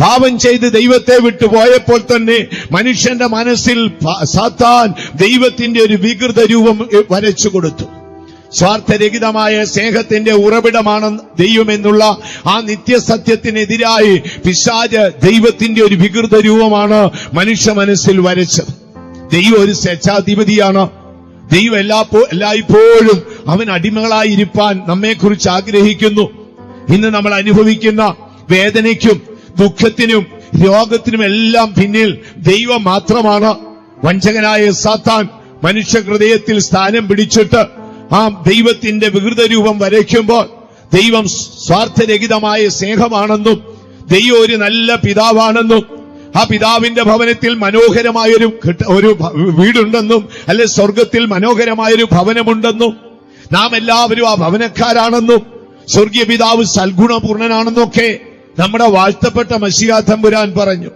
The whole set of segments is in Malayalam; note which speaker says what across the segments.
Speaker 1: പാപം ചെയ്ത് ദൈവത്തെ വിട്ടു പോയപ്പോൾ തന്നെ മനുഷ്യന്റെ മനസ്സിൽ സാത്താൻ ദൈവത്തിന്റെ ഒരു വികൃത രൂപം വരച്ചു കൊടുത്തു. സ്വാർത്ഥരഹിതമായ സ്നേഹത്തിന്റെ ഉറവിടമാണ് ദൈവമെന്നുള്ള ആ നിത്യസത്യത്തിനെതിരായി പിശാജ് ദൈവത്തിന്റെ ഒരു വികൃത രൂപമാണ് മനുഷ്യ മനസ്സിൽ വരച്ചത്. ദൈവം ഒരു സ്വേച്ഛാധിപതിയാണ്. ദൈവം എല്ലാ എല്ലായ്പ്പോഴും അവൻ അടിമകളായിരിക്കാൻ നമ്മെക്കുറിച്ച് ആഗ്രഹിക്കുന്നു. ഇന്ന് നമ്മൾ അനുഭവിക്കുന്ന വേദനയ്ക്കും ദുഃഖത്തിനും രോഗത്തിനും എല്ലാം പിന്നിൽ ദൈവം മാത്രമാണ്. വഞ്ചകനായ സാത്താൻ മനുഷ്യ ഹൃദയത്തിൽ സ്ഥാനം പിടിച്ചിട്ട് ആ ദൈവത്തിന്റെ വികൃത രൂപം വരയ്ക്കുമ്പോൾ ദൈവം സ്വാർത്ഥരഹിതമായ സ്നേഹമാണെന്നും ദൈവം ഒരു നല്ല പിതാവാണെന്നും ആ പിതാവിന്റെ ഭവനത്തിൽ മനോഹരമായൊരു ഒരു വീടുണ്ടെന്നും അല്ലെ സ്വർഗത്തിൽ മനോഹരമായൊരു ഭവനമുണ്ടെന്നും നാം എല്ലാവരും ആ ഭവനക്കാരാണെന്നും സ്വർഗീയ പിതാവ് സൽഗുണപൂർണനാണെന്നൊക്കെ നമ്മുടെ വാഴ്ത്തപ്പെട്ട മഷിയാ തമ്പുരാൻ പറഞ്ഞു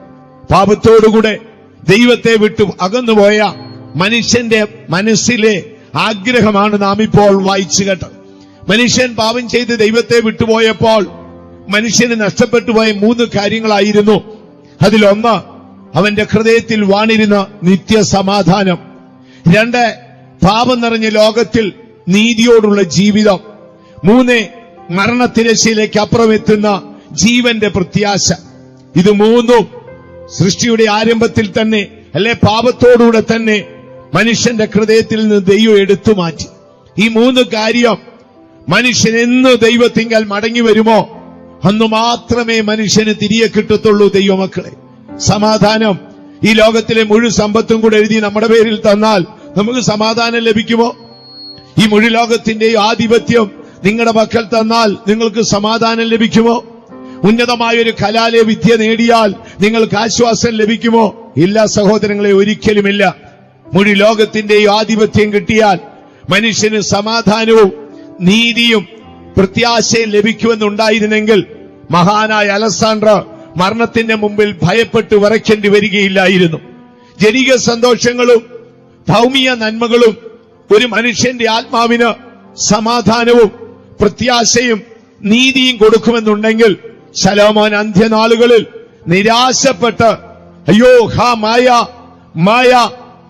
Speaker 1: പാപത്തോടുകൂടെ ദൈവത്തെ വിട്ടു അകന്നുപോയ മനുഷ്യന്റെ മനസ്സിലെ ആഗ്രഹമാണ് നാം ഇപ്പോൾ വായിച്ചു കേട്ടത്. മനുഷ്യൻ പാപം ചെയ്ത് ദൈവത്തെ വിട്ടുപോയപ്പോൾ മനുഷ്യന് നഷ്ടപ്പെട്ടു പോയ മൂന്ന് കാര്യങ്ങളായിരുന്നു. അതിലൊന്ന് അവന്റെ ഹൃദയത്തിൽ വാണിരുന്ന നിത്യസമാധാനം. രണ്ട് പാപം നിറഞ്ഞ ലോകത്തിൽ നീതിയോടുള്ള ജീവിതം. മൂന്ന് മരണത്തിരശയിലേക്ക് അപ്പുറം എത്തുന്ന ജീവന്റെ പ്രത്യാശ. ഇത് മൂന്നും സൃഷ്ടിയുടെ ആരംഭത്തിൽ തന്നെ അല്ലെ പാപത്തോടുകൂടെ തന്നെ മനുഷ്യന്റെ ഹൃദയത്തിൽ നിന്ന് ദൈവം എടുത്തു മാറ്റി. ഈ മൂന്ന് കാര്യം മനുഷ്യൻ എന്ന് ദൈവത്തിങ്കൽ മടങ്ങി വരുമോ? അന്ന് മാത്രമേ മനുഷ്യന് തിരികെ കിട്ടത്തുള്ളൂ ദൈവമക്കളെ. സമാധാനം ഈ ലോകത്തിലെ മുഴുവൻ സമ്പത്തും കൂടെ എഴുതി നമ്മുടെ പേരിൽ തന്നാൽ നമുക്ക് സമാധാനം ലഭിക്കുമോ? ഈ മുഴു ലോകത്തിന്റെ ആധിപത്യം നിങ്ങളുടെ മക്കൾ തന്നാൽ നിങ്ങൾക്ക് സമാധാനം ലഭിക്കുമോ? ഉന്നതമായ ഒരു കലാലയ വിദ്യ നേടിയാൽ നിങ്ങൾക്ക് ആശ്വാസം ലഭിക്കുമോ? ഇല്ല സഹോദരങ്ങളെ ഒരിക്കലുമില്ല. മുഴി ലോകത്തിന്റെയും ആധിപത്യം കിട്ടിയാൽ മനുഷ്യന് സമാധാനവും നീതിയും പ്രത്യാശയും ലഭിക്കുമെന്നുണ്ടായിരുന്നെങ്കിൽ മഹാനായ അലസാണ്ട്ര മരണത്തിന്റെ മുമ്പിൽ ഭയപ്പെട്ട് വരയ്ക്കേണ്ടി വരികയില്ലായിരുന്നു. ജനിക സന്തോഷങ്ങളും ഭൗമിക നന്മകളും ഒരു മനുഷ്യന്റെ ആത്മാവിന് സമാധാനവും പ്രത്യാശയും നീതിയും കൊടുക്കുമെന്നുണ്ടെങ്കിൽ ശലോമോൻ അന്ത്യനാളുകളിൽ നിരാശപ്പെട്ട് അയ്യോ ഹാ മായ മായ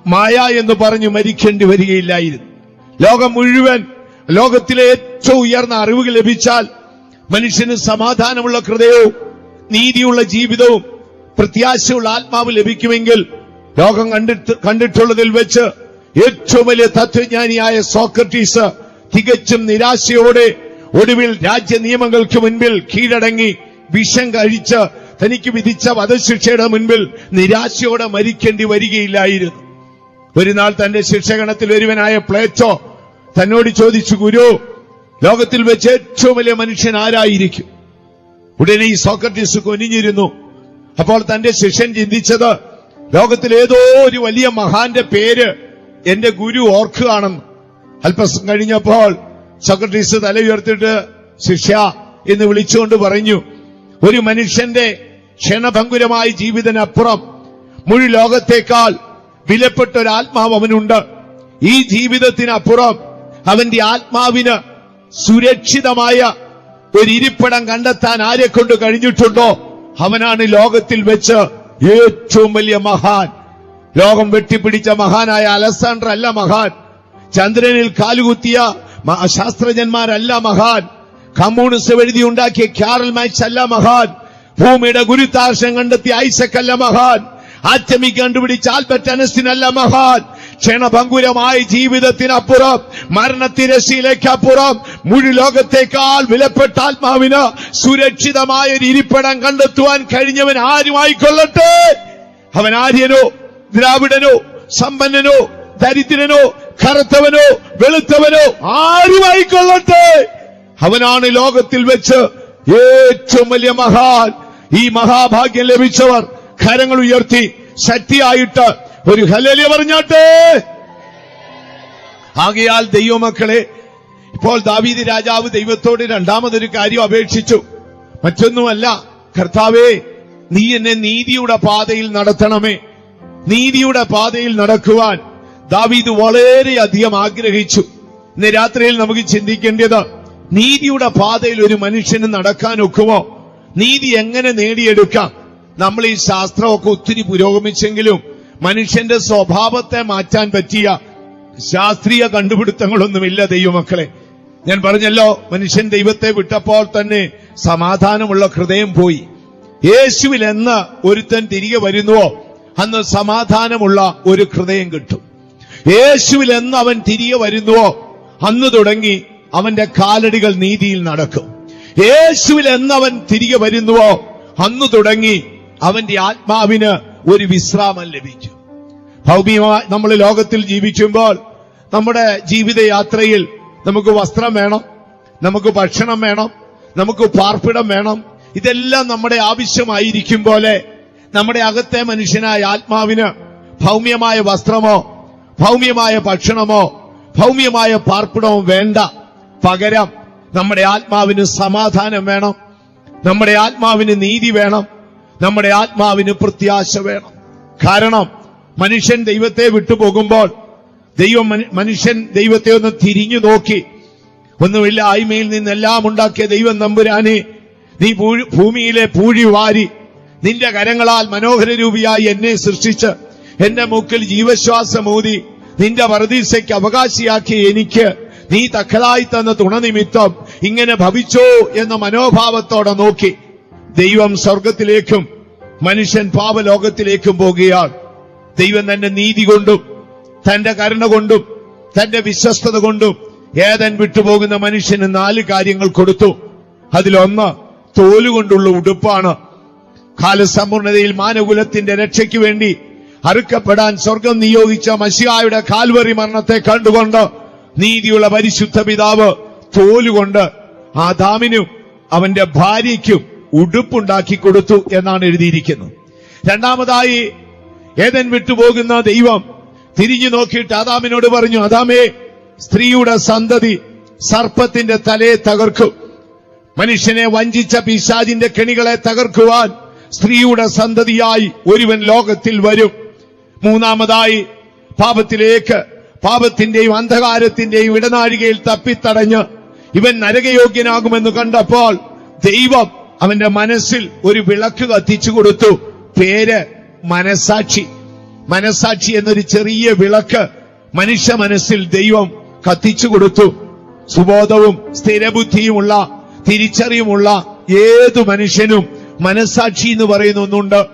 Speaker 1: മായ എന്ന് പറഞ്ഞു മരിക്കേണ്ടി വരികയില്ലായിരുന്നു. ലോകം മുഴുവൻ ലോകത്തിലെ ഏറ്റവും ഉയർന്ന അറിവ് ലഭിച്ചാൽ മനുഷ്യന് സമാധാനമുള്ള ഹൃദയവും നീതിയുള്ള ജീവിതവും പ്രത്യാശയുള്ള ആത്മാവ് ലഭിക്കുമെങ്കിൽ ലോകം കണ്ടിട്ട് കണ്ടിട്ടുള്ളതിൽ വെച്ച് ഏറ്റവും വലിയ തത്വജ്ഞാനിയായ സോക്രട്ടീസ് തികച്ചും നിരാശയോടെ ഒടുവിൽ രാജ്യ നിയമങ്ങൾക്ക് മുൻപിൽ കീഴടങ്ങി വിഷം കഴിച്ച് തനിക്ക് വിധിച്ച വധശിക്ഷയുടെ മുൻപിൽ നിരാശയോടെ മരിക്കേണ്ടി വരികയില്ലായിരുന്നു. ഒരു നാൾ തന്റെ ശിക്ഷകണത്തിൽ ഒരുവനായ പ്ലേറ്റോ തന്നോട് ചോദിച്ചു ഗുരു ലോകത്തിൽ വെച്ച് ഏറ്റവും വലിയ മനുഷ്യൻ ആരായിരിക്കും? ഉടനെ ഈ സോക്രട്ടീസ് കൊനിഞ്ഞിരുന്നു. അപ്പോൾ തന്റെ ശിഷ്യൻ ചിന്തിച്ചത് ലോകത്തിൽ ഏതോ ഒരു വലിയ മഹാന്റെ പേര് എന്റെ ഗുരു ഓർക്കുകയാണെന്ന്. അല്പം കഴിഞ്ഞപ്പോൾ സോക്രട്ടീസ് തല ഉയർത്തിട്ട് ശിഷ്യ എന്ന് വിളിച്ചുകൊണ്ട് പറഞ്ഞു ഒരു മനുഷ്യന്റെ ക്ഷണഭങ്കുരമായ ജീവിതനപ്പുറം മുഴു ലോകത്തേക്കാൾ വിലപ്പെട്ട ഒരു ആത്മാവ് അവനുണ്ട്. ഈ ജീവിതത്തിനപ്പുറം അവന്റെ ആത്മാവിന് സുരക്ഷിതമായ ഒരു ഇരിപ്പിടം കണ്ടെത്താൻ ആരെ കൊണ്ട് കഴിഞ്ഞിട്ടുണ്ടോ? അവനാണ് ലോകത്തിൽ വെച്ച് ഏറ്റവും വലിയ മഹാൻ. ലോകം വെട്ടിപ്പിടിച്ച മഹാനായ അലസാണ്ടർ അല്ല മഹാൻ. ചന്ദ്രനിൽ കാലുകുത്തിയ ശാസ്ത്രജ്ഞന്മാരല്ല മഹാൻ. കമ്മ്യൂണിസ്റ്റ് എഴുതി ഉണ്ടാക്കിയ ക്യാറൽ മാക്സ് അല്ല മഹാൻ. ഭൂമിയുടെ ഗുരുത്താർശം കണ്ടെത്തിയ ഐസക് അല്ല മഹാൻ. ആറ്റമി കണ്ടുപിടിച്ച ആൽബർട്ട് അനസ്റ്റിനല്ല മഹാൻ. ക്ഷണഭങ്കുരമായ ജീവിതത്തിനപ്പുറം മരണത്തിരശിയിലേക്കപ്പുറം മുഴു ലോകത്തേക്കാൾ വിലപ്പെട്ട ആത്മാവിന് സുരക്ഷിതമായ ഒരു ഇരിപ്പിടം കണ്ടെത്തുവാൻ കഴിഞ്ഞവൻ ആരുമായിക്കൊള്ളട്ടെ? അവൻ ആര്യനോ ദ്രാവിഡനോ സമ്പന്നനോ ദരിദ്രനോ കറുത്തവനോ വെളുത്തവനോ ആരുമായിക്കൊള്ളട്ടെ? അവനാണ് ലോകത്തിൽ വെച്ച് ഏറ്റവും വലിയ മഹാൻ. ഈ മഹാഭാഗ്യം ലഭിച്ചവർ കരങ്ങൾ ഉയർത്തി ശക്തിയായിട്ട് ഒരു ഹലലിയ പറഞ്ഞാട്ടെ. ആകയാൽ ദൈവമക്കളെ ഇപ്പോൾ ദാവീദ് രാജാവ് ദൈവത്തോട് രണ്ടാമതൊരു കാര്യം അപേക്ഷിച്ചു. മറ്റൊന്നുമല്ല കർത്താവേ നീ എന്നെ നീതിയുടെ പാതയിൽ നടത്തണമേ. നീതിയുടെ പാതയിൽ നടക്കുവാൻ ദാവീദ് വളരെയധികം ആഗ്രഹിച്ചു. ഇന്ന് രാത്രിയിൽ നമുക്ക് ചിന്തിക്കേണ്ടത് നീതിയുടെ പാതയിൽ ഒരു മനുഷ്യന് നടക്കാൻ ഒക്കുമോ നീതി എങ്ങനെ നേടിയെടുക്കാം? നമ്മൾ ഈ ശാസ്ത്രമൊക്കെ ഒത്തിരി പുരോഗമിച്ചെങ്കിലും മനുഷ്യന്റെ സ്വഭാവത്തെ മാറ്റാൻ പറ്റിയ ശാസ്ത്രീയ കണ്ടുപിടുത്തങ്ങളൊന്നുമില്ല ദൈവമക്കളെ. ഞാൻ പറഞ്ഞല്ലോ മനുഷ്യൻ ദൈവത്തെ വിട്ടപ്പോൾ തന്നെ സമാധാനമുള്ള ഹൃദയം പോയി. യേശുവിൽ എന്ന് ഒരുത്തൻ തിരികെ വരുന്നുവോ? അന്ന് സമാധാനമുള്ള ഒരു ഹൃദയം കിട്ടും. യേശുവിൽ എന്ന് അവൻ തിരികെ വരുന്നുവോ? അന്ന് തുടങ്ങി അവന്റെ കാലടികൾ നീതിയിൽ നടക്കും. യേശുവിൽ എന്നവൻ തിരികെ വരുന്നുവോ? അന്ന് തുടങ്ങി അവന്റെ ആത്മാവിന് ഒരു വിശ്രാമം ലഭിക്കും ഭൗമികമായി നമ്മൾ ലോകത്തിൽ ജീവിക്കുമ്പോൾ നമ്മുടെ ജീവിതയാത്രയിൽ നമുക്ക് വസ്ത്രം വേണം നമുക്ക് ഭക്ഷണം വേണം നമുക്ക് പാർപ്പിടം വേണം. ഇതെല്ലാം നമ്മുടെ ആവശ്യമായിരിക്കും പോലെ നമ്മുടെ അകത്തെ മനുഷ്യനായ ആത്മാവിന് ഭൗമ്യമായ വസ്ത്രമോ ഭൗമ്യമായ ഭക്ഷണമോ ഭൗമ്യമായ പാർപ്പിടമോ വേണ്ട. പകരം നമ്മുടെ ആത്മാവിന് സമാധാനം വേണം. നമ്മുടെ ആത്മാവിന് നീതി വേണം. നമ്മുടെ ആത്മാവിന് പ്രത്യാശ വേണം. കാരണം മനുഷ്യൻ ദൈവത്തെ വിട്ടുപോകുമ്പോൾ ദൈവം മനുഷ്യൻ ദൈവത്തെ ഒന്ന് തിരിഞ്ഞു നോക്കി. ഒന്നുമില്ല ആയ്മയിൽ നിന്നെല്ലാം ഉണ്ടാക്കിയ ദൈവം നമ്പുരാനെ നീ ഭൂമിയിലെ പൂഴി വാരി നിന്റെ കരങ്ങളാൽ മനോഹര രൂപിയായി എന്നെ സൃഷ്ടിച്ച് എന്റെ മൂക്കിൽ ജീവശ്വാസമൂതി നിന്റെ വറുതീസയ്ക്ക് അവകാശിയാക്കി എനിക്ക് നീ തക്കതായി തന്ന തുണനിമിത്തം ഇങ്ങനെ ഭവിച്ചോ എന്ന മനോഭാവത്തോടെ നോക്കി. ദൈവം സ്വർഗത്തിലേക്കും മനുഷ്യൻ പാപലോകത്തിലേക്കും പോകുകയാണ് ദൈവം തന്റെ നീതി കൊണ്ടും തന്റെ കരുണ കൊണ്ടും തന്റെ വിശ്വസ്തത കൊണ്ടും ഏതൻ വിട്ടുപോകുന്ന മനുഷ്യന് നാല് കാര്യങ്ങൾ കൊടുത്തു. അതിലൊന്ന് തോലുകൊണ്ടുള്ള ഉടുപ്പാണ്. കാലസമ്പൂർണതയിൽ മാനകുലത്തിന്റെ രക്ഷയ്ക്ക് വേണ്ടി അറുക്കപ്പെടാൻ സ്വർഗം നിയോഗിച്ച മഷിയായുടെ കാൽവറി മരണത്തെ കണ്ടുകൊണ്ട് നീതിയുള്ള പരിശുദ്ധ പിതാവ് തോലുകൊണ്ട് ആദാമിനും അവന്റെ ഭാര്യയ്ക്കും ഉടുപ്പുണ്ടാക്കി കൊടുത്തു എന്നാണ് എഴുതിയിരിക്കുന്നത്. രണ്ടാമതായി ഏതൻ വിട്ടുപോകുന്ന ദൈവം തിരിഞ്ഞു നോക്കിയിട്ട് ആദാമിനോട് പറഞ്ഞു ആദാമേ സ്ത്രീയുടെ സന്തതി സർപ്പത്തിന്റെ തലയെ തകർക്കും. മനുഷ്യനെ വഞ്ചിച്ച പിശാജിന്റെ കെണികളെ തകർക്കുവാൻ സ്ത്രീയുടെ സന്തതിയായി ഒരുവൻ ലോകത്തിൽ വരും. മൂന്നാമതായി പാപത്തിലേക്ക് പാപത്തിന്റെയും അന്ധകാരത്തിന്റെയും ഇടനാഴികയിൽ തപ്പിത്തടഞ്ഞ് ഇവൻ നരകയോഗ്യനാകുമെന്ന് കണ്ടപ്പോൾ ദൈവം അവന്റെ മനസ്സിൽ ഒരു വിളക്ക് കത്തിച്ചു കൊടുത്തു. പേര് മനസാക്ഷി. മനസാക്ഷി എന്നൊരു ചെറിയ വിളക്ക് മനുഷ്യ മനസ്സിൽ ദൈവം കത്തിച്ചു കൊടുത്തു. സുബോധവും സ്ഥിരബുദ്ധിയുമുള്ള തിരിച്ചറിയുമുള്ള ഏതു മനുഷ്യനും മനസാക്ഷി എന്ന് പറയുന്ന ഒന്നുണ്ട്.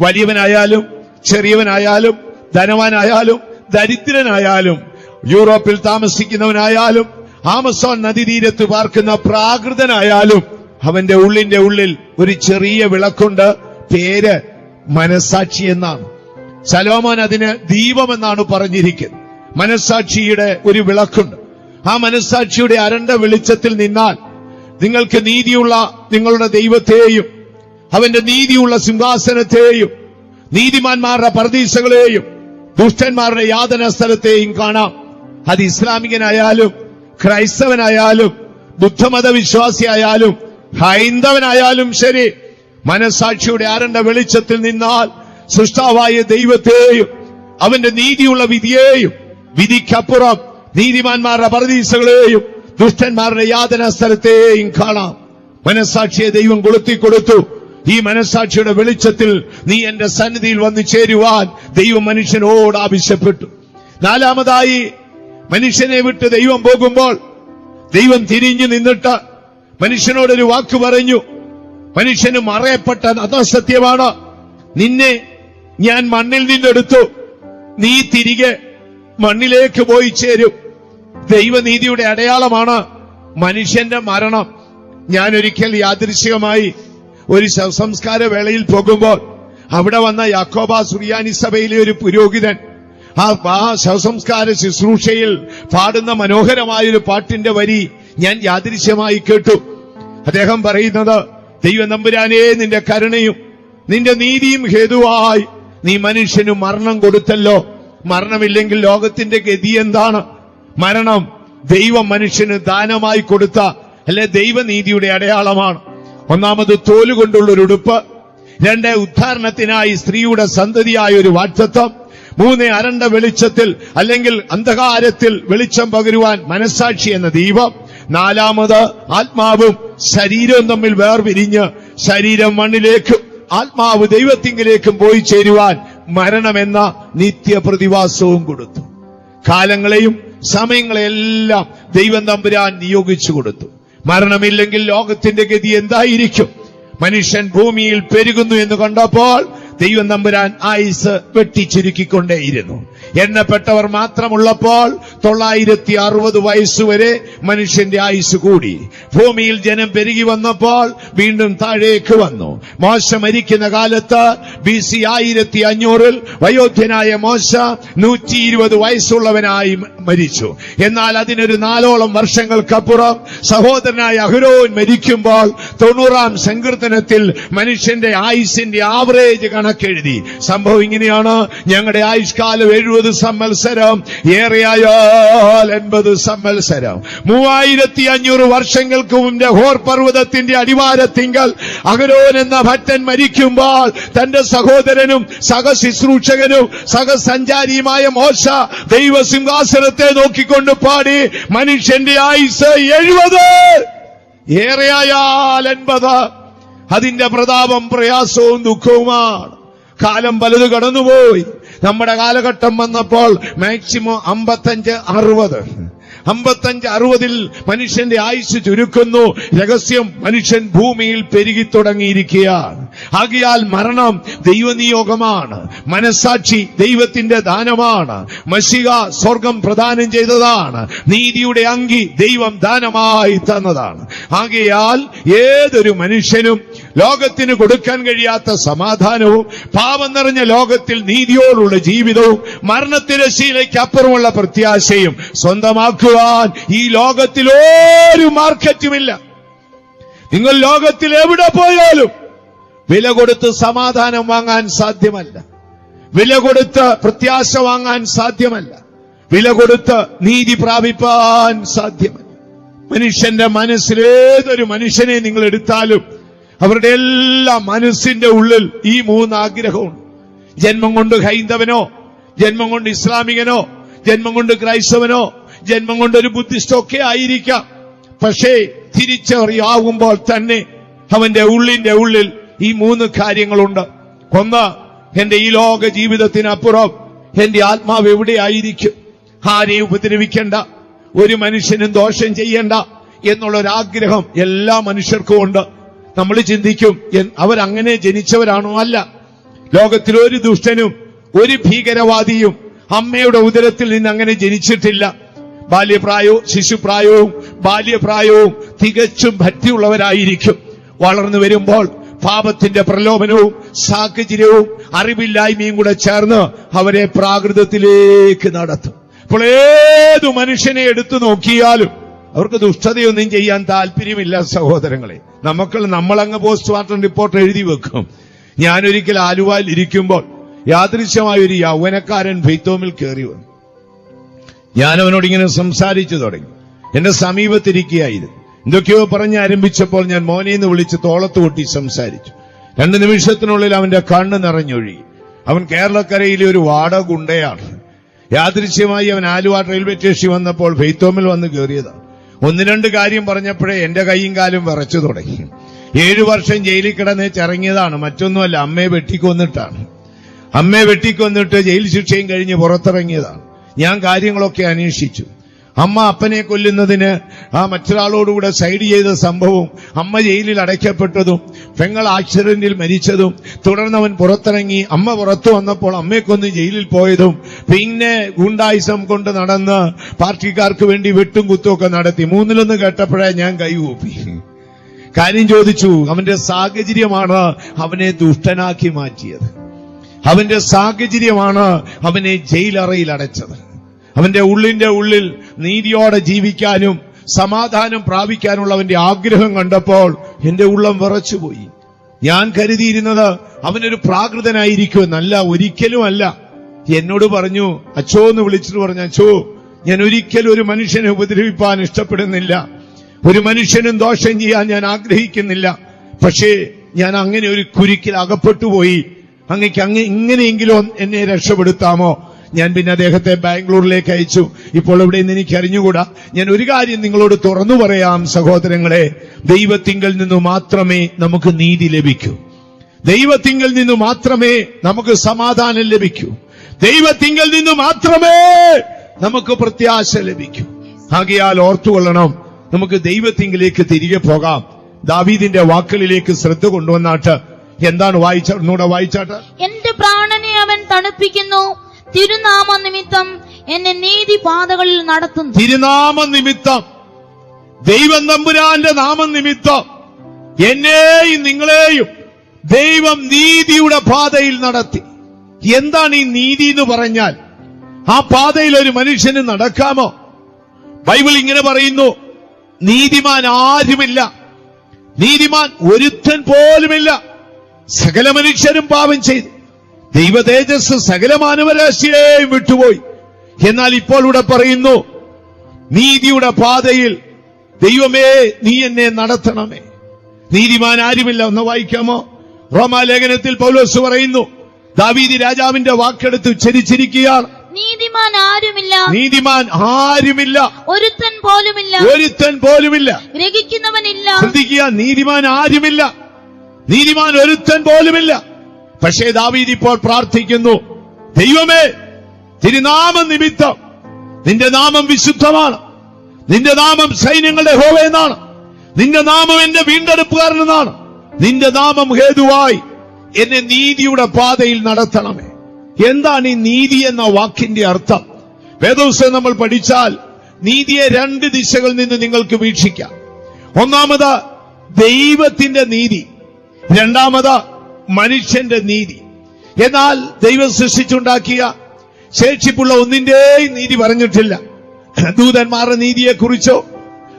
Speaker 1: വലിയവനായാലും ചെറിയവനായാലും ധനവാനായാലും ദരിദ്രനായാലും യൂറോപ്പിൽ താമസിക്കുന്നവനായാലും ആമസോൺ നദീതീരത്ത് പാർക്കുന്ന പ്രാകൃതനായാലും അവന്റെ ഉള്ളിന്റെ ഉള്ളിൽ ഒരു ചെറിയ വിളക്കുണ്ട്. പേര് മനസാക്ഷി എന്നാണ്. സലോമോൻ അതിന് ദീപമെന്നാണ് പറഞ്ഞിരിക്കുന്നത്. മനസാക്ഷിയുടെ ഒരു വിളക്കുണ്ട്. ആ മനസാക്ഷിയുടെ അരണ്ട വെളിച്ചത്തിൽ നിന്നാൽ നിങ്ങൾക്ക് നീതിയുള്ള നിങ്ങളുടെ ദൈവത്തെയും അവന്റെ നീതിയുള്ള സിംഹാസനത്തെയും നീതിമാന്മാരുടെ പർദീസകളെയും ദുഷ്ടന്മാരുടെ യാതന സ്ഥലത്തെയും കാണാം. അത് ഇസ്ലാമികനായാലും ക്രൈസ്തവനായാലും ബുദ്ധമത വിശ്വാസിയായാലും ഹൈന്ദവനായാലും ശരി. മനസാക്ഷിയുടെ ആരണ്ട വെളിച്ചത്തിൽ നിന്നാൽ സൃഷ്ടാവായ ദൈവത്തെയും അവന്റെ നീതിയുള്ള വിധിയെയും വിധിക്കപ്പുറം നീതിമാന്മാരുടെ പർദീസകളെയും ദുഷ്ടന്മാരുടെ യാതന സ്ഥലത്തെയും കാണാം. മനസാക്ഷിയെ ദൈവം കൊളുത്തി കൊടുത്തു ഈ മനസാക്ഷിയുടെ വെളിച്ചത്തിൽ നീ എന്റെ സന്നിധിയിൽ വന്നു ചേരുവാൻ ദൈവം മനുഷ്യനോട് ആവശ്യപ്പെട്ടു. നാലാമതായി മനുഷ്യനെ വിട്ട് ദൈവം പോകുമ്പോൾ ദൈവം തിരിഞ്ഞു നിന്നിട്ട് മനുഷ്യനോടൊരു വാക്ക് പറഞ്ഞു മനുഷ്യന് മറയപ്പെട്ട സത്യമാണ് നിന്നെ ഞാൻ മണ്ണിൽ നിന്നെടുത്തു. നീ തിരികെ മണ്ണിലേക്ക് പോയി ചേരും. ദൈവനീതിയുടെ അടയാളമാണ് മനുഷ്യന്റെ മരണം. ഞാൻ ഒരിക്കൽ യാദൃശികമായി ഒരു ശവസംസ്കാര വേളയിൽ പോകുമ്പോൾ അവിടെ വന്ന യാക്കോബ സുറിയാനി സഭയിലെ ഒരു പുരോഹിതൻ ആ ശവസംസ്കാര ശുശ്രൂഷയിൽ പാടുന്ന മനോഹരമായ ഒരു പാട്ടിന്റെ വരി ഞാൻ യാദൃശ്യമായി കേട്ടു. അദ്ദേഹം പറയുന്നത് ദൈവ നമ്പുരാനേ നിന്റെ കരുണയും നിന്റെ നീതിയും ഹേതുവായി. നീ മനുഷ്യന് മരണം കൊടുത്തല്ലോ. മരണമില്ലെങ്കിൽ ലോകത്തിന്റെ ഗതി എന്താണ്? മരണം ദൈവം മനുഷ്യന് ദാനമായി കൊടുത്ത അല്ലെ ദൈവനീതിയുടെ അടയാളമാണ്. ഒന്നാമത് തോലുകൊണ്ടുള്ള ഒരു ഉടുപ്പ് രണ്ട് ഉദ്ധാരണത്തിനായി സ്ത്രീയുടെ സന്തതിയായ ഒരു വാക്തത്വം മൂന്ന് അരണ്ട വെളിച്ചത്തിൽ അല്ലെങ്കിൽ അന്ധകാരത്തിൽ വെളിച്ചം പകരുവാൻ മനസാക്ഷി എന്ന ദീപം നാലാമത് ആത്മാവും ശരീരവും തമ്മിൽ വേർപിരിഞ്ഞ് ശരീരം മണ്ണിലേക്കും ആത്മാവ് ദൈവത്തിങ്കിലേക്കും പോയി ചേരുവാൻ മരണമെന്ന നിത്യപ്രതിവാസവും കൊടുത്തു. കാലങ്ങളെയും സമയങ്ങളെയെല്ലാം ദൈവം തമ്പുരാൻ നിയോഗിച്ചു കൊടുത്തു. മരണമില്ലെങ്കിൽ ലോകത്തിന്റെ ഗതി എന്തായിരിക്കും? മനുഷ്യൻ ഭൂമിയിൽ പെരുകുന്നു എന്ന് കണ്ടപ്പോൾ ദൈവം നമ്പുരാൻ ആയുസ് വെട്ടിച്ചുരുക്കിക്കൊണ്ടേയിരുന്നു. എണ്ണപ്പെട്ടവർ മാത്രമുള്ളപ്പോൾ തൊള്ളായിരത്തി അറുപത് വയസ്സുവരെ മനുഷ്യന്റെ ആയുസ് കൂടി. ഭൂമിയിൽ ജനം പെരുകി വന്നപ്പോൾ വീണ്ടും താഴേക്ക് വന്നു. മോശ മരിക്കുന്ന കാലത്ത് ബി സി ആയിരത്തി അഞ്ഞൂറിൽ വയോധ്യനായ മോശ നൂറ്റി ഇരുപത് വയസ്സുള്ളവനായി മരിച്ചു. എന്നാൽ അതിനൊരു നാലോളം വർഷങ്ങൾക്കപ്പുറം സഹോദരനായ അഹുരോൻ മരിക്കുമ്പോൾ തൊണ്ണൂറാം സങ്കീർത്തനത്തിൽ മനുഷ്യന്റെ ആയുസിന്റെ ആവറേജ് കണക്കെഴുതി. സംഭവം ഇങ്ങനെയാണ്. ഞങ്ങളുടെ ആയുഷ്കാലം എഴുപത് സംവത്സരം. ഏറെയായാൽ എൺപത് സമ്മത്സരം മൂവായിരത്തി അഞ്ഞൂറ് വർഷങ്ങൾക്ക് മുമ്പ് ഹോർ പർവതത്തിന്റെ അടിവാരത്തിങ്കൽ അഗരോൻ എന്ന ഭട്ടൻ മരിക്കുമ്പോൾ തന്റെ സഹോദരനും സഹശുശ്രൂഷകനും സഹസഞ്ചാരിയുമായ മോശ ദൈവസിംഹാസനത്തെ നോക്കിക്കൊണ്ട് പാടി മനുഷ്യന്റെ ആയുസ് എഴുപത്. ഏറെയായാൽ എൺപത്. അതിന്റെ പ്രതാപം പ്രയാസവും ദുഃഖവുമാണ്. കാലം പലത് കടന്നുപോയി. നമ്മുടെ കാലഘട്ടം വന്നപ്പോൾ മാക്സിമം അമ്പത്തഞ്ച് അറുപത്. അമ്പത്തഞ്ച് അറുപതിൽ മനുഷ്യന്റെ ആയുസ് ചുരുക്കുന്നു. രഹസ്യം മനുഷ്യൻ ഭൂമിയിൽ പെരുകി തുടങ്ങിയിരിക്കുകയാണ്. ആകിയാൽ മരണം ദൈവനിയോഗമാണ്. മനസാക്ഷി ദൈവത്തിന്റെ ദാനമാണ്. മഷിക സ്വർഗം പ്രദാനം ചെയ്തതാണ്. നീതിയുടെ അങ്കി ദൈവം ദാനമായി തന്നതാണ്. ആകയാൽ ഏതൊരു മനുഷ്യനും ലോകത്തിന് കൊടുക്കാൻ കഴിയാത്ത സമാധാനവും പാപം നിറഞ്ഞ ലോകത്തിൽ നീതിയോടുള്ള ജീവിതവും മരണത്തിരശയിലേക്ക് അപ്പുറമുള്ള പ്രത്യാശയും സ്വന്തമാക്കുവാൻ ഈ ലോകത്തിൽ ഒരു മാർക്കറ്റുമില്ല. നിങ്ങൾ ലോകത്തിൽ എവിടെ പോയാലും വില കൊടുത്ത് സമാധാനം വാങ്ങാൻ സാധ്യമല്ല. വില കൊടുത്ത് പ്രത്യാശ വാങ്ങാൻ സാധ്യമല്ല. വില കൊടുത്ത് നീതി പ്രാപിപ്പാൻ സാധ്യമല്ല. മനുഷ്യന്റെ മനസ്സിലേതൊരു മനുഷ്യനെ നിങ്ങൾ എടുത്താലും അവരുടെ എല്ലാ മനസ്സിന്റെ ഉള്ളിൽ ഈ മൂന്ന് ആഗ്രഹമുണ്ട് ജന്മം കൊണ്ട് ഹൈന്ദവനോ ജന്മം കൊണ്ട് ഇസ്ലാമികനോ ജന്മം കൊണ്ട് ക്രൈസ്തവനോ ജന്മം കൊണ്ട് ഒരു ബുദ്ധിസ്റ്റോ ഒക്കെ ആയിരിക്കാം. പക്ഷേ തിരിച്ചറിയാവുമ്പോൾ തന്നെ അവന്റെ ഉള്ളിന്റെ ഉള്ളിൽ ഈ മൂന്ന് കാര്യങ്ങളുണ്ട്. ഒന്ന് എന്റെ ഈ ലോക ജീവിതത്തിനപ്പുറം എന്റെ ആത്മാവ് എവിടെയായിരിക്കും? ആരെയും ഉപദ്രവിക്കേണ്ട? ഒരു മനുഷ്യനും ദോഷം ചെയ്യേണ്ട? എന്നുള്ളൊരാഗ്രഹം എല്ലാ മനുഷ്യർക്കും ഉണ്ട്. നമ്മൾ ചിന്തിക്കും അവരങ്ങനെ ജനിച്ചവരാണോ അല്ല. ലോകത്തിൽ ഒരു ദുഷ്ടനും ഒരു ഭീകരവാദിയും അമ്മയുടെ ഉദരത്തിൽ നിന്ന് അങ്ങനെ ജനിച്ചിട്ടില്ല. ബാല്യപ്രായവും ശിശുപ്രായവും ബാല്യപ്രായവും തികച്ചും ഭക്തിയുള്ളവരായിരിക്കും. വളർന്നു വരുമ്പോൾ പാപത്തിന്റെ പ്രലോഭനവും സാഹചര്യവും അറിവില്ലായ്മയും കൂടെ ചേർന്ന് അവരെ പ്രാകൃതത്തിലേക്ക് നടത്തും. അപ്പോൾ ഏതു മനുഷ്യനെ എടുത്തു നോക്കിയാലും അവർക്ക് ദുഷ്ടതയൊന്നും ചെയ്യാൻ താല്പര്യമില്ല സഹോദരങ്ങളെ. നമുക്ക് നമ്മളങ്ങ് പോസ്റ്റ്മോർട്ടം റിപ്പോർട്ട് എഴുതി വെക്കും. ഞാനൊരിക്കൽ ആലുവയിൽ ഇരിക്കുമ്പോൾ യാദൃശ്യമായ ഒരു യൗവനക്കാരൻ ഫെയ്ത്തോമിൽ കയറി വന്നു. ഞാൻ അവനോട് ഇങ്ങനെ സംസാരിച്ചു തുടങ്ങി. എന്റെ സമീപത്തിരിക്കുകയായിരുന്നു. എന്തൊക്കെയോ പറഞ്ഞ് ആരംഭിച്ചപ്പോൾ ഞാൻ മോനെ എന്ന് വിളിച്ച് തോളത്ത് കൊട്ടി സംസാരിച്ചു. രണ്ട് നിമിഷത്തിനുള്ളിൽ അവന്റെ കണ്ണ് നിറഞ്ഞൊഴുകി. അവൻ കേരളക്കരയിലെ ഒരു വാട ഗുണ്ടയാണ്. യാദൃശ്യമായി അവൻ ആലുവ റെയിൽവേ സ്റ്റേഷൻ വന്നപ്പോൾ ഫെയ്ത്തോമിൽ വന്ന് കയറിയതാണ്. ഒന്ന് രണ്ട് കാര്യം പറഞ്ഞപ്പോഴേ എന്റെ കൈയും കാലും വിറച്ചു തുടങ്ങി. ഏഴു വർഷം ജയിലിൽ കിടന്ന് ചിറങ്ങിയതാണ്. മറ്റൊന്നുമല്ല അമ്മയെ വെട്ടിക്കൊന്നിട്ടാണ്. അമ്മയെ വെട്ടിക്കൊന്നിട്ട് ജയിൽ ശിക്ഷയും കഴിഞ്ഞ് പുറത്തിറങ്ങിയതാണ്. ഞാൻ കാര്യങ്ങളൊക്കെ അന്വേഷിച്ചു. അമ്മ അപ്പനെ കൊല്ലുന്നതിന് ആ മറ്റൊരാളോടുകൂടെ സൈഡ് ചെയ്ത സംഭവവും അമ്മ ജയിലിൽ അടയ്ക്കപ്പെട്ടതും പെങ്ങൾ ആക്സിഡന്റിൽ മരിച്ചതും തുടർന്ന് അവൻ പുറത്തിറങ്ങി അമ്മ പുറത്തു വന്നപ്പോൾ അമ്മയ്ക്കൊന്ന് ജയിലിൽ പോയതും പിന്നെ ഗുണ്ടായുസം കൊണ്ട് നടന്ന് പാർട്ടിക്കാർക്ക് വേണ്ടി വെട്ടും കുത്തുമൊക്കെ നടത്തി. മൂന്നിലൊന്ന് കേട്ടപ്പോഴേ ഞാൻ കൈകൂപ്പി കാര്യം ചോദിച്ചു അവന്റെ സാഹചര്യമാണ് അവനെ ദുഷ്ടനാക്കി മാറ്റിയത്. അവന്റെ സാഹചര്യമാണ് അവനെ ജയിലറയിൽ അടച്ചത്. അവന്റെ ഉള്ളിന്റെ ഉള്ളിൽ നീതിയോടെ ജീവിക്കാനും സമാധാനം പ്രാപിക്കാനുള്ള അവന്റെ ആഗ്രഹം കണ്ടപ്പോൾ എന്റെ ഉള്ളം വിറച്ചുപോയി. ഞാൻ കരുതിയിരുന്നത് അവനൊരു പ്രാകൃതനായിരിക്കുമെന്നല്ല ഒരിക്കലും അല്ല എന്നോട് പറഞ്ഞു അച്ചോ എന്ന് വിളിച്ചിട്ട് പറഞ്ഞു അച്ചോ ഞാൻ ഒരിക്കലും ഒരു മനുഷ്യനെ ഉപദ്രവിപ്പാൻ ഇഷ്ടപ്പെടുന്നില്ല. ഒരു മനുഷ്യനും ദോഷം ചെയ്യാൻ ഞാൻ ആഗ്രഹിക്കുന്നില്ല. പക്ഷേ ഞാൻ അങ്ങനെ ഒരു കുരുക്കിൽ അകപ്പെട്ടുപോയി. അങ്ങക്ക് അങ്ങ് ഇങ്ങനെയെങ്കിലും എന്നെ രക്ഷപ്പെടുത്താമോ? ഞാൻ പിന്നെ അദ്ദേഹത്തെ ബാംഗ്ലൂരിലേക്ക് അയച്ചു. ഇപ്പോൾ ഇവിടെ നിന്ന് എനിക്ക് അറിഞ്ഞുകൂടാ. ഞാൻ ഒരു കാര്യം നിങ്ങളോട് തുറന്നു പറയാം സഹോദരങ്ങളെ. ദൈവത്തിങ്കൽ നിന്നു മാത്രമേ നമുക്ക് നീതി ലഭിക്കൂ. ദൈവത്തിങ്കൽ നിന്നു മാത്രമേ നമുക്ക് സമാധാനം ലഭിക്കൂ. ദൈവത്തിങ്കൽ നിന്നു മാത്രമേ നമുക്ക് പ്രത്യാശ ലഭിക്കൂ. ആകയാൽ ഓർത്തുകൊള്ളണം നമുക്ക് ദൈവത്തിങ്കിലേക്ക് തിരികെ പോകാം. ദാവീദിന്റെ വാക്കുകളിലേക്ക് ശ്രദ്ധ കൊണ്ടുവന്നാട്ട്. എന്താണ് വായിച്ച വായിച്ചാട്ട്.
Speaker 2: എന്റെ പ്രാണനെ അവൻ തണുപ്പിക്കുന്നു? തിരുനാമ നിമിത്തം എന്നെ നീതി പാതകളിൽ നടത്തുന്നു.
Speaker 1: തിരുനാമ നിമിത്തം ദൈവം തമ്പുരാന്റെ നാമനിമിത്തം. എന്നെയും നിങ്ങളെയും ദൈവം നീതിയുടെ പാതയിൽ നടത്തി. എന്താണ് ഈ നീതി എന്ന് പറഞ്ഞാൽ? ആ പാതയിൽ ഒരു മനുഷ്യന് നടക്കാമോ? ബൈബിൾ ഇങ്ങനെ പറയുന്നു നീതിമാൻ ആരുമില്ല. നീതിമാൻ ഒരുത്തൻ പോലുമില്ല. സകല മനുഷ്യരും പാപം ചെയ്തു. ദൈവ തേജസ് സകല മാനവരാശിയെയും വിട്ടുപോയി. എന്നാൽ ഇപ്പോൾ ഇവിടെ പറയുന്നു നീതിയുടെ പാതയിൽ ദൈവമേ നീ എന്നെ നടത്തണമേ. നീതിമാൻ ആരുമില്ല ഒന്ന് വായിക്കാമോ? റോമാലേഖനത്തിൽ പൗലോസ് പറയുന്നു ദാവീദി രാജാവിന്റെ വാക്കെടുത്ത് ഉച്ചരിച്ചിരിക്കുകയാണ്
Speaker 2: നീതിമാൻ ആരുമില്ല.
Speaker 1: നീതിമാൻ ആരുമില്ല.
Speaker 2: ഒരുത്തൻ പോലുമില്ല.
Speaker 1: ഒരുത്തൻ പോലുമില്ല.
Speaker 2: ഗ്രഹിക്കുന്നവനില്ല.
Speaker 1: ശ്രദ്ധിക്കുക നീതിമാൻ ആരുമില്ല. നീതിമാൻ ഒരുത്തൻ പോലുമില്ല. പക്ഷേ ദാവീദ് ഇപ്പോൾ പ്രാർത്ഥിക്കുന്നു ദൈവമേ തിരുനാമ നിമിത്തം നിന്റെ നാമം വിശുദ്ധമാണ്. നിന്റെ നാമം സൈന്യങ്ങളുടെ ഹോവ എന്നാണ്. നിന്റെ നാമം എന്റെ വീണ്ടെടുപ്പുകാരനെന്നാണ്. നിന്റെ നാമം ഹേതുവായി എന്നെ നീതിയുടെ പാതയിൽ നടത്തണമേ. എന്താണ് ഈ നീതി എന്ന വാക്കിന്റെ അർത്ഥം? വേദോത്സവം നമ്മൾ പഠിച്ചാൽ നീതിയെ രണ്ട് ദിശകളിൽ നിന്ന് നിങ്ങൾക്ക് വീക്ഷിക്കാം. ഒന്നാമത് ദൈവത്തിന്റെ നീതി രണ്ടാമത് മനുഷ്യന്റെ നീതി. എന്നാൽ ദൈവം സൃഷ്ടിച്ചുണ്ടാക്കിയ ശേഷിപ്പുള്ള ഒന്നിന്റെയും നീതി പറഞ്ഞിട്ടില്ല. ദൂതന്മാരുടെ നീതിയെക്കുറിച്ചോ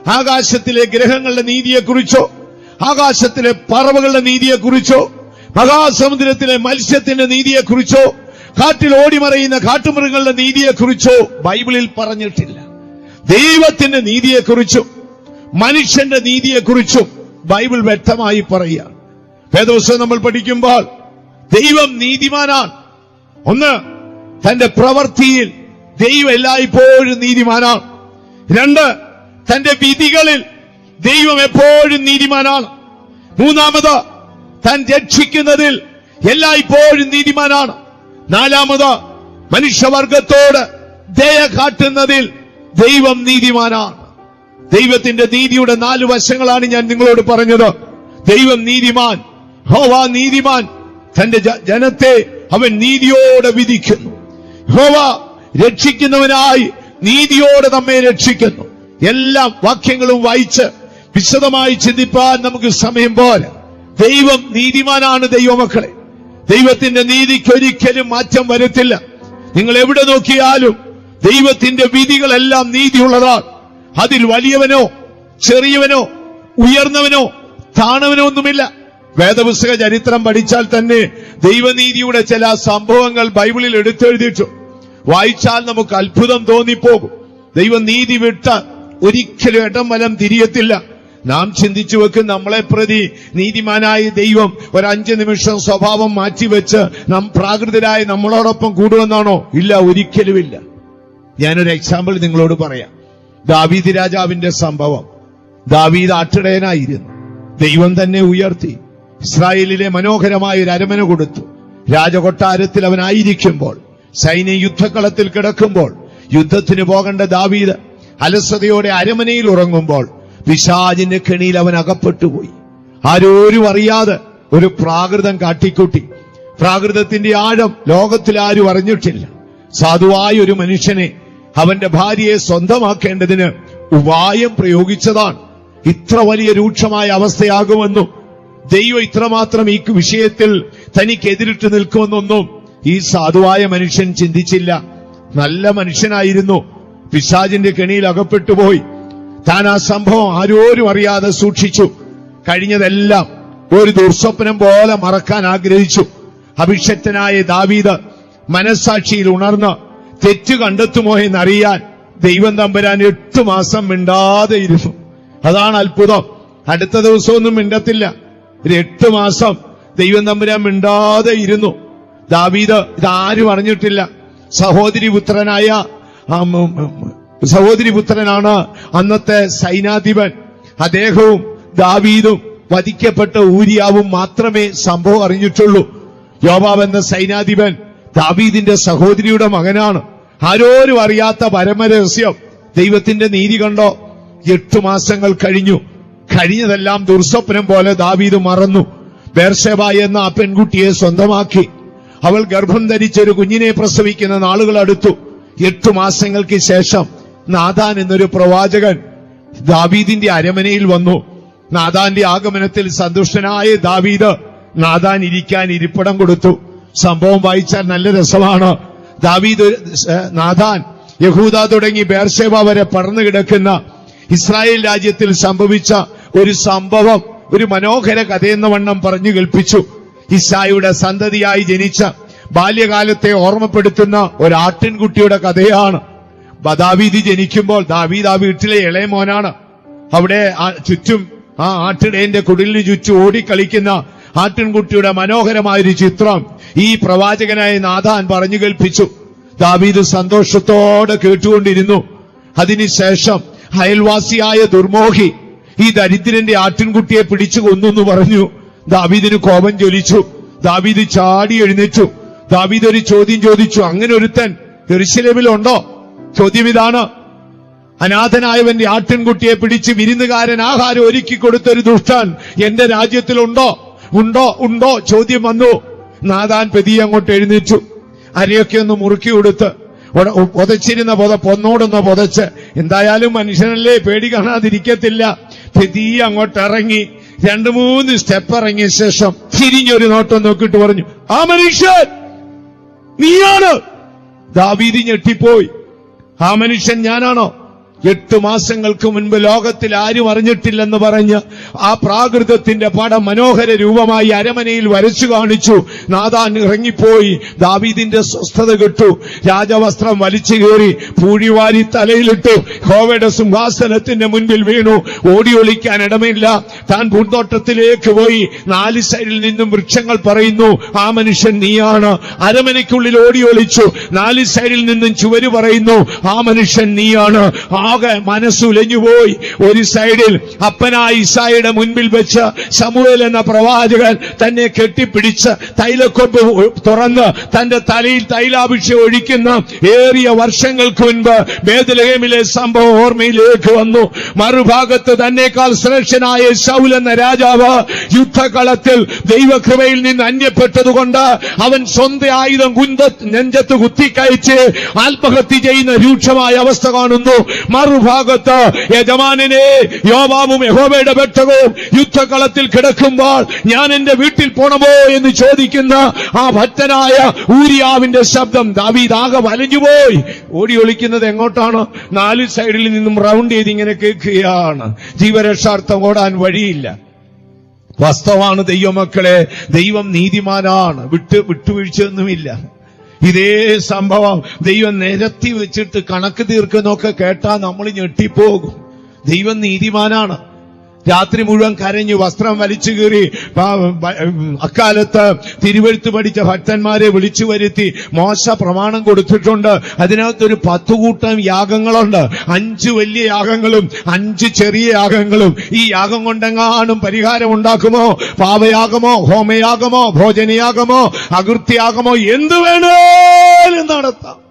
Speaker 1: ആകാശത്തിലെ ഗ്രഹങ്ങളുടെ നീതിയെക്കുറിച്ചോ ആകാശത്തിലെ പറവകളുടെ നീതിയെക്കുറിച്ചോ മഹാസമുദ്രത്തിലെ മത്സ്യത്തിന്റെ നീതിയെക്കുറിച്ചോ കാട്ടിൽ ഓടിമറയുന്ന കാട്ടുമൃഗങ്ങളുടെ നീതിയെക്കുറിച്ചോ ബൈബിളിൽ പറഞ്ഞിട്ടില്ല. ദൈവത്തിന്റെ നീതിയെക്കുറിച്ചും മനുഷ്യന്റെ നീതിയെക്കുറിച്ചും ബൈബിൾ വ്യക്തമായി പറയുക. വേദോത്സവം നമ്മൾ പഠിക്കുമ്പോൾ ദൈവം നീതിമാനാണ്. ഒന്ന് തന്റെ പ്രവൃത്തിയിൽ ദൈവം എല്ലായ്പ്പോഴും നീതിമാനാണ്. രണ്ട് തന്റെ വിധികളിൽ ദൈവം എപ്പോഴും നീതിമാനാണ്. മൂന്നാമത് താൻ രക്ഷിക്കുന്നതിൽ എല്ലായ്പ്പോഴും നീതിമാനാണ്. നാലാമത് മനുഷ്യവർഗത്തോട് ദയ കാട്ടുന്നതിൽ ദൈവം നീതിമാനാണ്. ദൈവത്തിന്റെ നീതിയുടെ നാല് വശങ്ങളാണ് ഞാൻ നിങ്ങളോട് പറഞ്ഞത്. ദൈവം നീതിമാൻ ഹോവ നീതിമാൻ തന്റെ ജനത്തെ അവൻ നീതിയോടെ വിധിക്കുന്നു. ഹോവ രക്ഷിക്കുന്നവനായി നീതിയോടെ നമ്മെ രക്ഷിക്കുന്നു. എല്ലാ വാക്യങ്ങളും വായിച്ച് വിശദമായി ചിന്തിപ്പാൻ നമുക്ക് സമയം പോലെ ദൈവം നീതിമാനാണ് ദൈവമക്കളെ. ദൈവത്തിന്റെ നീതിക്കൊരിക്കലും മാറ്റം വരത്തില്ല. നിങ്ങൾ എവിടെ നോക്കിയാലും ദൈവത്തിന്റെ വിധികളെല്ലാം നീതിയുള്ളതാണ്. അതിൽ വലിയവനോ ചെറിയവനോ ഉയർന്നവനോ താണവനോ ഒന്നുമില്ല. വേദപുസ്തക ചരിത്രം പഠിച്ചാൽ തന്നെ ദൈവനീതിയുടെ ചില സംഭവങ്ങൾ ബൈബിളിൽ എടുത്തെഴുതിയിട്ടു. വായിച്ചാൽ നമുക്ക് അത്ഭുതം തോന്നിപ്പോകും. ദൈവനീതി വിട്ട ഒരിക്കലും ഇടം വലം തിരിയത്തില്ല. നാം ചിന്തിച്ചു വെക്കും നമ്മളെ പ്രതി നീതിമാനായ ദൈവം ഒരു അഞ്ച് നിമിഷം സ്വഭാവം മാറ്റിവെച്ച് നാം പ്രാകൃതരായി നമ്മളോടൊപ്പം കൂടുമെന്നാണോ? ഇല്ല ഒരിക്കലുമില്ല. ഞാനൊരു എക്സാമ്പിൾ നിങ്ങളോട് പറയാം. ദാവീദ് രാജാവിന്റെ സംഭവം. ദാവീദ് ആട്ടിടയനായിരുന്നു. ദൈവം തന്നെ ഉയർത്തി. ഇസ്രായേലിലെ മനോഹരമായ ഒരു അരമന കൊടുത്തു. രാജകൊട്ടാരത്തിൽ അവനായിരിക്കുമ്പോൾ സൈന്യ യുദ്ധക്കളത്തിൽ കിടക്കുമ്പോൾ യുദ്ധത്തിന് പോകേണ്ട ദാവീദ് അലസതയോടെ അരമനയിൽ ഉറങ്ങുമ്പോൾ പിശാജിന്റെ കെണിയിൽ അവൻ അകപ്പെട്ടുപോയി. ആരോരും അറിയാതെ ഒരു പ്രാകൃതം കാട്ടിക്കൂട്ടി. പ്രാകൃതത്തിന്റെ ആഴം ലോകത്തിൽ ആരും അറിഞ്ഞിട്ടില്ല. സാധുവായ ഒരു മനുഷ്യനെ അവന്റെ ഭാര്യയെ സ്വന്തമാക്കേണ്ടതിന് ഉപായം പ്രയോഗിച്ചതാണ്. ഇത്ര വലിയ രൂക്ഷമായ അവസ്ഥയാകുമെന്നും ദൈവം ഇത്രമാത്രം ഈ വിഷയത്തിൽ തനിക്ക് എതിരിട്ട് നിൽക്കുമെന്നൊന്നും ഈ സാധുവായ മനുഷ്യൻ ചിന്തിച്ചില്ല. നല്ല മനുഷ്യനായിരുന്നു. പിശാജിന്റെ കെണിയിൽ അകപ്പെട്ടുപോയി താൻ ആ സംഭവം ആരോരും അറിയാതെ സൂക്ഷിച്ചു. കഴിഞ്ഞതെല്ലാം ഒരു ദുർസ്വപ്നം പോലെ മറക്കാൻ ആഗ്രഹിച്ചു. അഭിഷക്തനായ ദാവീദ് മനസ്സാക്ഷിയിൽ ഉണർന്ന് തെറ്റ് കണ്ടെത്തുമോ എന്നറിയാൻ ദൈവം തമ്പുരാൻ എട്ടു മാസം മിണ്ടാതെ ഇരുന്നു. അതാണ് അത്ഭുതം. അടുത്ത ദിവസമൊന്നും മിണ്ടത്തില്ല. ഒരു എട്ട് മാസം ദൈവം തമ്പുരാൻ മിണ്ടാതെ ഇരുന്നു. ദാവീദ് ഇതാരും അറിഞ്ഞിട്ടില്ല. സഹോദരി പുത്രനായ സഹോദരി പുത്രനാണ് അന്നത്തെ സൈനാധിപൻ അദ്ദേഹവും ദാവീദും വധിക്കപ്പെട്ട ഊരിയാവും മാത്രമേ സംഭവം അറിഞ്ഞിട്ടുള്ളൂ. യോബാബ് എന്ന സൈനാധിപൻ ദാവീദിന്റെ സഹോദരിയുടെ മകനാണ്. ആരോരും അറിയാത്ത പരമരഹസ്യം ദൈവത്തിന്റെ നീതി കണ്ടോ? എട്ടു മാസങ്ങൾ കഴിഞ്ഞു. കഴിഞ്ഞതെല്ലാം ദുർസ്വപ്നം പോലെ ദാവീദ് മറന്നു. ബേർഷബ എന്ന ആ പെൺകുട്ടിയെ സ്വന്തമാക്കി. അവൾ ഗർഭം ധരിച്ച ഒരു കുഞ്ഞിനെ പ്രസവിക്കുന്ന നാളുകൾ അടുത്തു. എട്ടു മാസങ്ങൾക്ക് ശേഷം നാദാൻ എന്നൊരു പ്രവാചകൻ ദാവീദിന്റെ അരമനയിൽ വന്നു. നാദാന്റെ ആഗമനത്തിൽ സന്തുഷ്ടനായ ദാവീദ് നാദാൻ ഇരിക്കാൻ ഇരിപ്പിടം കൊടുത്തു. സംഭവം വായിച്ചാൽ നല്ല രസമാണ്. ദാവീദ് നാദാൻ യഹൂദ തുടങ്ങി ബേർഷേബ വരെ പറന്നു കിടക്കുന്ന ഇസ്രായേൽ രാജ്യത്തിൽ സംഭവിച്ച ഒരു സംഭവം ഒരു മനോഹര കഥയെന്ന വണ്ണം പറഞ്ഞു കേൾപ്പിച്ചു. ഇസായുടെ സന്തതിയായി ജനിച്ച ബാല്യകാലത്തെ ഓർമ്മപ്പെടുത്തുന്ന ഒരു ആട്ടിൻകുട്ടിയുടെ കഥയാണ്. ബദാവീതി ജനിക്കുമ്പോൾ ദാവീദ് ആ വീട്ടിലെ ഇളയ മോനാണ്. അവിടെ ചുറ്റും ആ ആട്ടിടേന്റെ കുടിലിന് ചുറ്റും ഓടിക്കളിക്കുന്ന ആട്ടിൻകുട്ടിയുടെ മനോഹരമായൊരു ചിത്രം ഈ പ്രവാചകനായ നാഥാൻ പറഞ്ഞു കേൾപ്പിച്ചു. ദാവീദ് സന്തോഷത്തോടെ കേട്ടുകൊണ്ടിരുന്നു. അതിനുശേഷം അയൽവാസിയായ ദുർമോഹി ഈ ദരിദ്രന്റെ ആട്ടിൻകുട്ടിയെ പിടിച്ചു കൊന്നു എന്ന് പറഞ്ഞു. ദാവീദിന് കോപം ജ്വലിച്ചു. ദാവീദ് ചാടി എഴുന്നേറ്റു. ദാവീദ് ഒരു ചോദ്യം ചോദിച്ചു. അങ്ങനെ ഒരുത്തൻ എറുശലേമിലുണ്ടോ ചോദ്യം ഇതാണ്. അനാഥനായവന്റെ ആട്ടിൻകുട്ടിയെ പിടിച്ച് വിരുന്നുകാരൻ ആഹാരം ഒരുക്കി കൊടുത്തൊരു ദുഷ്ടൻ എന്റെ രാജ്യത്തിലുണ്ടോ ഉണ്ടോ? ഉണ്ടോ ചോദ്യം വന്നു. നാദാൻ പെതിയെ അങ്ങോട്ട് എഴുന്നേറ്റു. അരയൊക്കെ ഒന്ന് മുറുക്കി കൊടുത്ത് പുതച്ചിരുന്ന പുത പൊന്നോടൊന്ന് പുതച്ച്. എന്തായാലും മനുഷ്യനല്ലേ പേടി കാണാതിരിക്കത്തില്ല. തീ അങ്ങോട്ട് ഇറങ്ങി. രണ്ടു മൂന്ന് സ്റ്റെപ്പ് ഇറങ്ങിയ ശേഷം തിരിഞ്ഞൊരു നോട്ടം നോക്കിയിട്ട് പറഞ്ഞു ആ മനുഷ്യൻ നീയാണ്. ദാവീതി ഞെട്ടിപ്പോയി. ആ മനുഷ്യൻ ഞാനാണോ? എട്ട് മാസങ്ങൾക്ക് മുൻപ് ലോകത്തിൽ ആരും അറിഞ്ഞിട്ടില്ലെന്ന് പറഞ്ഞ് ആ പ്രാകൃതത്തിന്റെ പടം മനോഹര രൂപമായി അരമനയിൽ വരച്ചു കാണിച്ചു. നാദാൻ ഇറങ്ങിപ്പോയി. ദാവീദിന്റെ സ്വസ്ഥത കിട്ടു. രാജവസ്ത്രം വലിച്ചു കയറി പൂഴിവാരി തലയിലിട്ടു. ഹോവയുടെ സിംഹാസനത്തിന്റെ മുൻപിൽ വീണു. ഓടി ഒളിക്കാൻ ഇടമില്ല. താൻ പൂന്തോട്ടത്തിലേക്ക് പോയി. നാല് സൈഡിൽ നിന്നും വൃക്ഷങ്ങൾ പറയുന്നു ആ മനുഷ്യൻ നീയാണ്. അരമനയ്ക്കുള്ളിൽ ഓടിയൊളിച്ചു നാല് സൈഡിൽ നിന്നും ചുവര് പറയുന്നു ആ മനുഷ്യൻ നീയാണ്. ആകെ മനസ്സുലഞ്ഞുപോയി ഒരു സൈഡിൽ അപ്പനായ ഇസായിയുടെ മുൻപിൽ വെച്ച് സമൂഹൽ എന്ന പ്രവാചകൻ തന്നെ കെട്ടിപ്പിടിച്ച് തൈലക്കൊമ്പ് തുറന്ന് തന്റെ തലയിൽ തൈലാഭിഷേകം ഒഴിക്കുന്ന ഏറിയ വർഷങ്ങൾക്ക് മുൻപ് ബേദലഹേമിലെ സംഭവം ഓർമ്മയിലേക്ക് വന്നു. മറുഭാഗത്ത് തന്നെക്കാൾ ശ്രേഷ്ഠനായ ശൗൽ എന്ന രാജാവ് യുദ്ധകളത്തിൽ ദൈവകൃപയിൽ നിന്ന് അന്യപ്പെട്ടതുകൊണ്ട് അവൻ സ്വന്തം ആയുധം കുന്ത നെഞ്ചത്ത് കുത്തിക്കയച്ച് ആത്മഹത്യ ചെയ്യുന്ന രൂക്ഷമായ അവസ്ഥ കാണുന്നു. മറുഭാഗത്ത് യജമാനെ യോബാബും യഹോബയുടെ പെട്ടകവും യുദ്ധകളത്തിൽ കിടക്കുമ്പോൾ ഞാൻ എന്റെ വീട്ടിൽ പോണമോ എന്ന് ചോദിക്കുന്ന ആ ഭക്തനായ ഊരിയാവിന്റെ ശബ്ദം ദാവീദാകെ വലഞ്ഞുപോയി. ഓടി ഒളിക്കുന്നത് എങ്ങോട്ടാണ്? നാല് സൈഡിൽ നിന്നും റൗണ്ട് ചെയ്ത് ഇങ്ങനെ കേൾക്കുകയാണ്. ജീവരക്ഷാർത്ഥം ഓടാൻ വഴിയില്ല. വാസ്തവാണ് ദൈവമക്കളെ ദൈവം നീതിമാനാണ്. വിട്ട് വിട്ടുവീഴ്ചയൊന്നുമില്ല. ഇതേ സംഭവം ദൈവം നിരത്തി വെച്ചിട്ട് കണക്ക് തീർക്കുന്നൊക്കെ കേട്ടാ നമ്മൾ ഞെട്ടിപ്പോകും. ദൈവം നീതിമാനാണ്. രാത്രി മുഴുവൻ കരഞ്ഞു വസ്ത്രം വലിച്ചു കീറി അക്കാലത്ത് തിരുവഴുത്ത് പഠിച്ച ഭക്തന്മാരെ വിളിച്ചു വരുത്തി മോശ പ്രമാണം കൊടുത്തിട്ടുണ്ട്. അതിനകത്തൊരു പത്തു കൂട്ടം യാഗങ്ങളുണ്ട്. അഞ്ച് വലിയ യാഗങ്ങളും അഞ്ച് ചെറിയ യാഗങ്ങളും. ഈ യാഗം കൊണ്ടെങ്ങാനും പരിഹാരം ഉണ്ടാക്കുമോ? പാപയാഗമോ ഹോമയാഗമോ ഭോജനയാഗമോ അകൃത്യാഗമോ എന്ത് വേണേലും നടത്താം.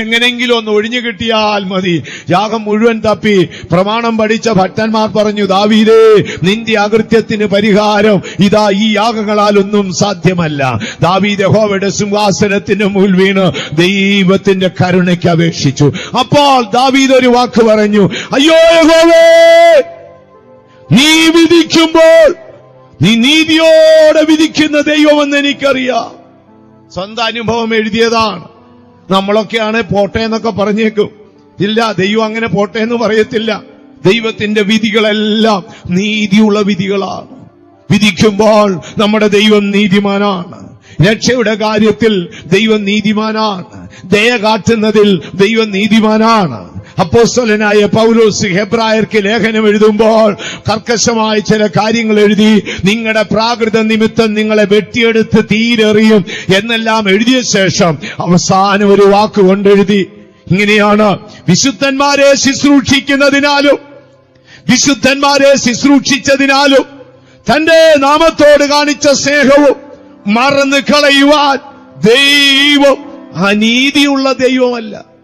Speaker 1: എങ്ങനെങ്കിലും ഒന്ന് ഒഴിഞ്ഞു കിട്ടിയാൽ മതി. യാഗം മുഴുവൻ തപ്പി. പ്രമാണം പഠിച്ച ഭക്തന്മാർ പറഞ്ഞു ദാവീദേ നിന്റെ അകൃത്യത്തിന് പരിഹാരം ഇതാ ഈ യാഗങ്ങളാൽ ഒന്നും സാധ്യമല്ല. ദാവീദ് സിംഹാസനത്തിന് മുൽ വീണ് ദൈവത്തിന്റെ കരുണയ്ക്ക് അപേക്ഷിച്ചു. അപ്പോൾ ദാവീദ് ഒരു വാക്ക് പറഞ്ഞു അയ്യോ യഹോവേ നീ വിധിക്കുമ്പോൾ നീ നീതിയോടെ വിധിക്കുന്ന ദൈവമെന്ന് എനിക്കറിയാം. സ്വന്തം അനുഭവം എഴുതിയതാണ്. നമ്മളൊക്കെയാണ് പോട്ടെ എന്നൊക്കെ പറഞ്ഞേക്കും. ഇല്ല ദൈവം അങ്ങനെ പോട്ടെ എന്ന് പറയത്തില്ല. ദൈവത്തിന്റെ വിധികളെല്ലാം നീതിയുള്ള വിധികളാണ്. വിധിക്കുമ്പോൾ നമ്മുടെ ദൈവം നീതിമാനാണ്. രക്ഷയുടെ കാര്യത്തിൽ ദൈവം നീതിമാനാണ്. ദയ കാട്ടുന്നതിൽ ദൈവം നീതിമാനാണ്. അപ്പോസ്തലനായ പൗലോസ് ഹെബ്രായർക്ക് ലേഖനം എഴുതുമ്പോൾ കർക്കശമായ ചില കാര്യങ്ങൾ എഴുതി നിങ്ങളുടെ പ്രാകൃത നിമിത്തം നിങ്ങളെ വെട്ടിയെടുത്ത് തീരെറിയും എന്നെല്ലാം എഴുതിയ ശേഷം അവസാനം ഒരു വാക്ക് കൊണ്ടെഴുതി. ഇങ്ങനെയാണ് വിശുദ്ധന്മാരെ ശുശ്രൂഷിക്കുന്നതിനാലും വിശുദ്ധന്മാരെ ശുശ്രൂഷിച്ചതിനാലും തന്റെ നാമത്തോട് കാണിച്ച സ്നേഹവും മറന്നു കളയുവാൻ ദൈവം അനീതിയുള്ള ദൈവമല്ല.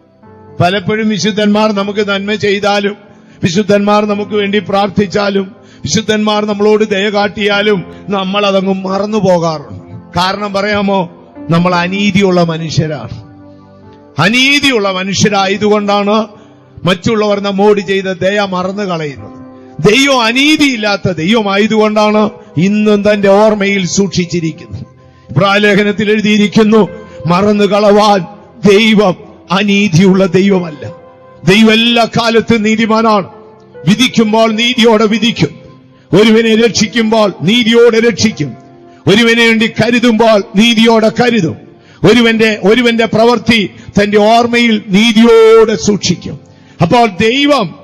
Speaker 1: പലപ്പോഴും വിശുദ്ധന്മാർ നമുക്ക് നന്മ ചെയ്താലും വിശുദ്ധന്മാർ നമുക്ക് വേണ്ടി പ്രാർത്ഥിച്ചാലും വിശുദ്ധന്മാർ നമ്മളോട് ദയ കാട്ടിയാലും നമ്മൾ അതങ്ങ് മറന്നു പോകാറുണ്ട്. കാരണം പറയാമോ? നമ്മൾ അനീതിയുള്ള മനുഷ്യരാണ്. അനീതിയുള്ള മനുഷ്യരായതുകൊണ്ടാണ് മറ്റുള്ളവർ നമ്മോട് ചെയ്ത ദയ മറന്നു കളയുന്നത്. ദൈവം അനീതിയില്ലാത്ത ദൈവമായതുകൊണ്ടാണ് ഇന്നും തന്റെ ഓർമ്മയിൽ സൂക്ഷിച്ചിരിക്കുന്നത്. പ്രാലേഖനത്തിൽ എഴുതിയിരിക്കുന്നു മറന്നു കളവാൻ ദൈവം അനീതിയുള്ള ദൈവമല്ല. ദൈവം എല്ലാ കാലത്തും നീതിമാനാണ്. വിധിക്കുമ്പോൾ നീതിയോടെ വിധിക്കും. ഒരുവനെ രക്ഷിക്കുമ്പോൾ നീതിയോടെ രക്ഷിക്കും. ഒരുവനെ വേണ്ടി കരുതുമ്പോൾ നീതിയോടെ കരുതും. ഒരുവന്റെ ഒരുവന്റെ പ്രവൃത്തി തന്റെ ഓർമ്മയിൽ നീതിയോടെ സൂക്ഷിക്കും. അപ്പോൾ ദൈവം